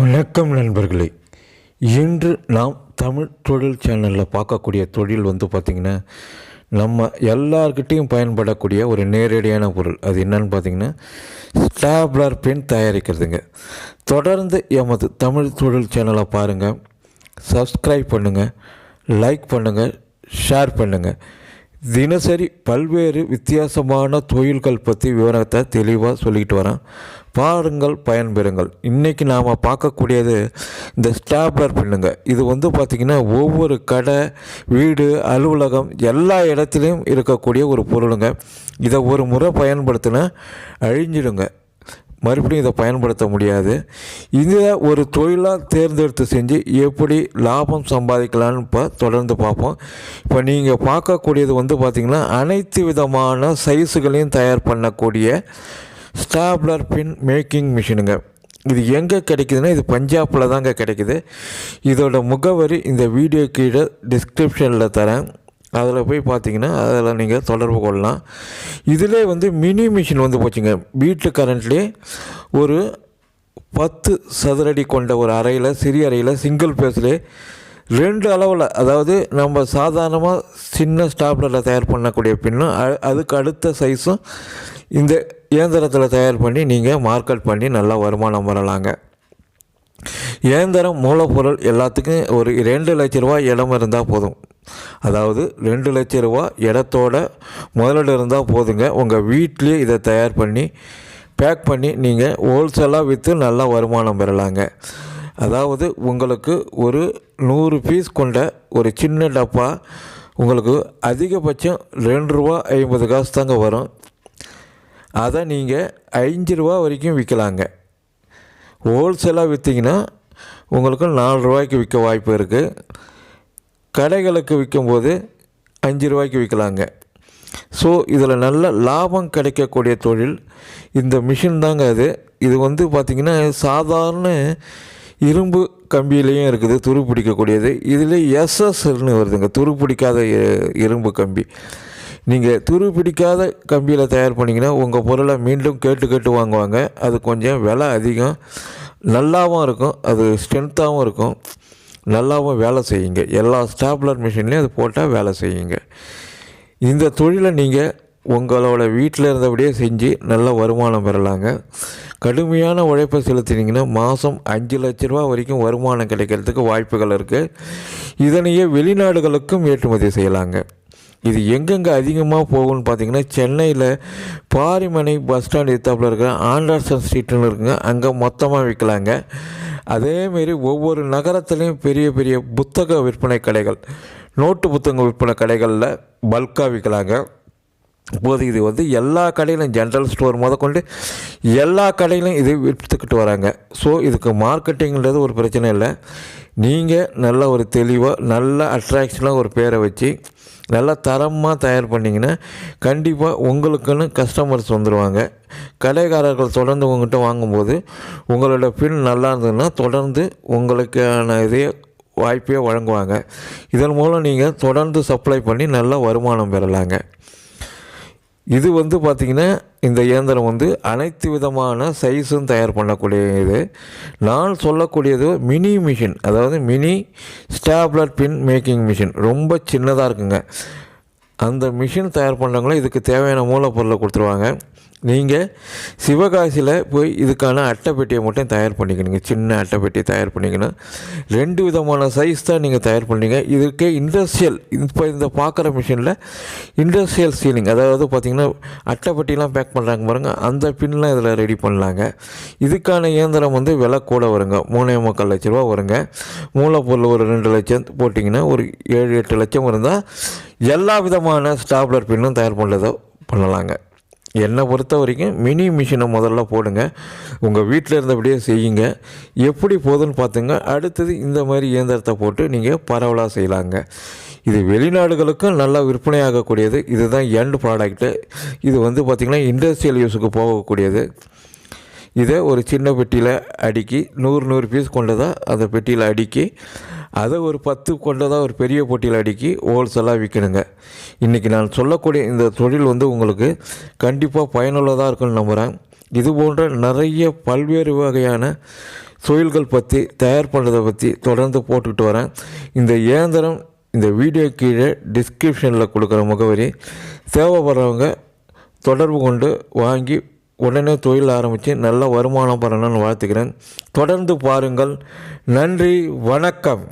வணக்கம் நண்பர்களே. இன்று நாம் தமிழ் தொழில் சேனலில் பார்க்கக்கூடிய தொழில் வந்து பார்த்திங்கன்னா நம்ம எல்லார்கிட்டேயும் பயன்படக்கூடிய ஒரு நேரடியான பொருள். அது என்னன்னு பார்த்தீங்கன்னா ஸ்டாப்லர் பென் தயாரிக்கிறதுங்க. தொடர்ந்து எமது தமிழ் தொழில் சேனலை பாருங்கள் சப்ஸ்கிரைப் பண்ணுங்கள் லைக் பண்ணுங்கள் ஷேர் பண்ணுங்கள் தினசரி பல்வேறு வித்தியாசமான தொழில்கள் பற்றி விவரத்தை தெளிவாக சொல்லிக்கிட்டு வரேன். பாருங்கள் பயன்பெறுங்கள். இன்றைக்கி நாம் பார்க்கக்கூடியது இந்த ஸ்டாப்லர் பின்னுங்க. இது வந்து பார்த்திங்கன்னா ஒவ்வொரு கடை வீடு அலுவலகம் எல்லா இடத்துலையும் இருக்கக்கூடிய ஒரு பொருளுங்க. இதை ஒரு முறை பயன்படுத்தினா அழிஞ்சிடுங்க. மறுபடியும் இதை பயன்படுத்த முடியாது. இதை ஒரு தொழிலாக தேர்ந்தெடுத்து செஞ்சு எப்படி லாபம் சம்பாதிக்கலான்னு இப்போ தொடர்ந்து பார்ப்போம். இப்போ நீங்கள் பார்க்கக்கூடியது வந்து பார்த்திங்கன்னா அனைத்து விதமான சைஸுகளையும் தயார் பண்ணக்கூடிய ஸ்டாப்லர் பின் மேக்கிங் மிஷினுங்க. இது எங்கே கிடைக்குதுன்னா இது பஞ்சாபில் தாங்க கிடைக்குது. இதோட முகவரி இந்த வீடியோ கீழே டிஸ்கிரிப்ஷனில் தரேன். அதில் போய் பார்த்தீங்கன்னா அதில் நீங்கள் தொடர்பு கொள்ளலாம். இதிலே வந்து மினி மிஷின் வந்து போச்சுங்க. வீட்டு கரண்ட்லேயே ஒரு பத்து சதுரடி கொண்ட ஒரு அறையில் சிறிய அறையில் சிங்கிள் பேஸ்லேயே ரெண்டு அளவில் அதாவது நம்ம சாதாரணமாக சின்ன ஸ்டாப்லரில் தயார் பண்ணக்கூடிய பின்னும் அதுக்கு அடுத்த சைஸும் இந்த இயந்திரத்தில் தயார் பண்ணி நீங்கள் மார்க்கெட் பண்ணி நல்லா வருமானம் வரலாங்க. இயந்திரம் மூலப்பொருள் எல்லாத்துக்கும் ஒரு ரெண்டு லட்ச ரூபா இடம் இருந்தால் போதும். அதாவது ரெண்டு லட்ச ரூபா இடத்தோட முதலீடு இருந்தால் போதுங்க. உங்கள் வீட்டிலேயே இதை தயார் பண்ணி பேக் பண்ணி நீங்கள் ஹோல்சேலாக விற்று நல்லா வருமானம் பெறலாங்க. அதாவது உங்களுக்கு ஒரு நூறு பீஸ் கொண்ட ஒரு சின்ன டப்பா உங்களுக்கு அதிகபட்சம் ரெண்டு ரூபா ஐம்பது காசு தாங்க வரும். அதை நீங்கள் அஞ்சு ரூபா வரைக்கும் விற்கலாங்க ஹோல்சேலாக விற்றீங்கன்னா உங்களுக்கு நாலு ரூபாய்க்கு விற்க வாய்ப்பு இருக்குது கடைகளுக்கு விற்கும்போது அஞ்சு ரூபாய்க்கு விற்கலாங்க ஸோ இதில் நல்ல லாபம் கிடைக்கக்கூடிய தொழில். இந்த மிஷின் தாங்க அது. இது வந்து பார்த்திங்கன்னா சாதாரண இரும்பு கம்பியிலையும் இருக்குது துரு பிடிக்கக்கூடியது. இதில் எஸ்எஸ்எல்னு வருதுங்க துரு பிடிக்காத இரும்பு கம்பி. நீங்கள் துரு பிடிக்காத கம்பியில் தயார் பண்ணிங்கன்னா உங்கள் பொருளை மீண்டும் கேட்டு கேட்டு வாங்குவாங்க. அது கொஞ்சம் விலை அதிகம். நல்லாவும் இருக்கும் அது ஸ்ட்ரென்த்தாகவும் இருக்கும். நல்லாவும் வேலை செய்யுங்க. எல்லா ஸ்டாப்லர் மிஷின்லேயும் அது போட்டால் வேலை செய்யுங்க. இந்த தொழிலை நீங்கள் உங்களோட வீட்டில் இருந்தபடியே செஞ்சு நல்ல வருமானம் பெறலாங்க. கடுமையான உழைப்பை செலுத்தினீங்கன்னா மாதம் அஞ்சு லட்ச ரூபா வரைக்கும் வருமானம் கிடைக்கிறதுக்கு வாய்ப்புகள் இருக்குது இதனையே வெளிநாடுகளுக்கும் ஏற்றுமதி செய்யலாங்க. இது எங்கெங்கே அதிகமாக போகும்னு பார்த்தீங்கன்னா சென்னையில் பாரிமனை பஸ் ஸ்டாண்ட் எத்தாப்பில் இருக்கிற ஆண்டர்சன் ஸ்ட்ரீட்னு இருக்குங்க. அங்கே மொத்தமாக விற்கலாங்க அதேமாரி ஒவ்வொரு நகரத்துலேயும் பெரிய பெரிய புத்தக விற்பனை கடைகள் நோட்டு புத்தக விற்பனை கடைகளில் பல்காக விற்கலாங்க இப்போது இது வந்து எல்லா கடையிலும் ஜென்ரல் ஸ்டோர் முதற்கொண்டு எல்லா கடையிலும் இது விற்றுக்கிட்டு வராங்க. ஸோ இதுக்கு மார்க்கெட்டிங்கிறது ஒரு பிரச்சனை இல்லை. நீங்கள் நல்ல ஒரு தெளிவாக நல்ல அட்ராக்ஷனாக ஒரு பேரை வச்சு நல்லா தரமாக தயார் பண்ணிங்கன்னா கண்டிப்பாக உங்களுக்குன்னு கஸ்டமர்ஸ் வந்துடுவாங்க கடைக்காரர்கள் தொடர்ந்து உங்கள்கிட்ட வாங்கும்போது உங்களோட பின் நல்லா இருந்ததுன்னா தொடர்ந்து உங்களுக்கான இதே வாய்ப்பே வழங்குவாங்க. இதன் மூலம் நீங்கள் தொடர்ந்து சப்ளை பண்ணி நல்ல வருமானம் பெறலாங்க. இது வந்து பார்த்திங்கன்னா இந்த இயந்திரம் வந்து அனைத்து விதமான சைஸும் தயார் பண்ணக்கூடிய இது நான் சொல்லக்கூடியது மினி மிஷின் அதாவது mini stapler pin making machine. ரொம்ப சின்னதாக இருக்குங்க. அந்த மிஷின் தயார் பண்ணுறவங்களும் இதுக்கு தேவையான மூலப்பொருளை கொடுத்துருவாங்க. நீங்கள் சிவகாசியில் போய் இதுக்கான அட்டைப்பெட்டியை மட்டும் தயார் பண்ணிக்கணுங்க. சின்ன அட்டைப்பெட்டியை தயார் பண்ணிக்கணும். ரெண்டு விதமான சைஸ் தான் நீங்கள் தயார் பண்ணீங்க இதுக்கே இண்டஸ்ட்ரியல் இப்போ இந்த பார்க்குற மிஷினில் இண்டஸ்ட்ரியல் சீலிங் அதாவது பார்த்திங்கன்னா அட்டைப்பெட்டிலாம் பேக் பண்ணுறாங்க பாருங்கள் அந்த பின்லாம் இதில் ரெடி பண்ணலாங்க. இதுக்கான இயந்திரம் வந்து விலை கூட வருங்க. மூணே முக்கால் லட்ச ரூபா வருங்க. மூலப்பொருள் ஒரு ரெண்டு லட்சம் போட்டிங்கன்னா ஒரு ஏழு எட்டு லட்சம் இருந்தால் எல்லா விதமான ஸ்டாப்லர் பின்னும் தயார் பண்ணுறதோ பண்ணலாங்க. என்னை பொறுத்த வரைக்கும் மினி மிஷினை முதல்ல போடுங்க. உங்கள் வீட்டில் இருந்தபடியே செய்யுங்க. எப்படி போகுதுன்னு பார்த்துங்க. அடுத்தது இந்த மாதிரி இயந்திரத்தை போட்டு நீங்கள் பரவலாக செய்யலாங்க. இது வெளிநாடுகளுக்கும் நல்லா விற்பனையாகக்கூடியது. இதுதான் எண்ட் ப்ராடக்ட்டு இது வந்து பார்த்திங்கன்னா இண்டஸ்ட்ரியல் யூஸுக்கு போகக்கூடியது. இதை ஒரு சின்ன பெட்டியில் அடுக்கி நூறு நூறு பீஸ் கொண்டதாக அந்த பெட்டியில் அடுக்கி அதை ஒரு பத்து கொண்டதாக ஒரு பெரிய பொட்டியில் அடுக்கி ஹோல்சேலாக விற்கணுங்க இன்றைக்கி நான் சொல்லக்கூடிய இந்த தொழில் வந்து உங்களுக்கு கண்டிப்பாக பயனுள்ளதாக இருக்குன்னு நம்புகிறேன் இது போன்ற நிறைய பல்வேறு வகையான தொழில்கள் பற்றி தயார் பண்ணுறதை பற்றி தொடர்ந்து போட்டுக்கிட்டு வரேன். இந்த இயந்திரம் இந்த வீடியோ கீழே டிஸ்கிரிப்ஷனில் கொடுக்குற முகவரி. தேவைப்படுறவங்க தொடர்பு கொண்டு வாங்கி உடனே தொழில் ஆரம்பித்து நல்ல வருமானம் பெறணும்னு வாழ்த்துக்கிறேன் தொடர்ந்து பாருங்கள். நன்றி வணக்கம்.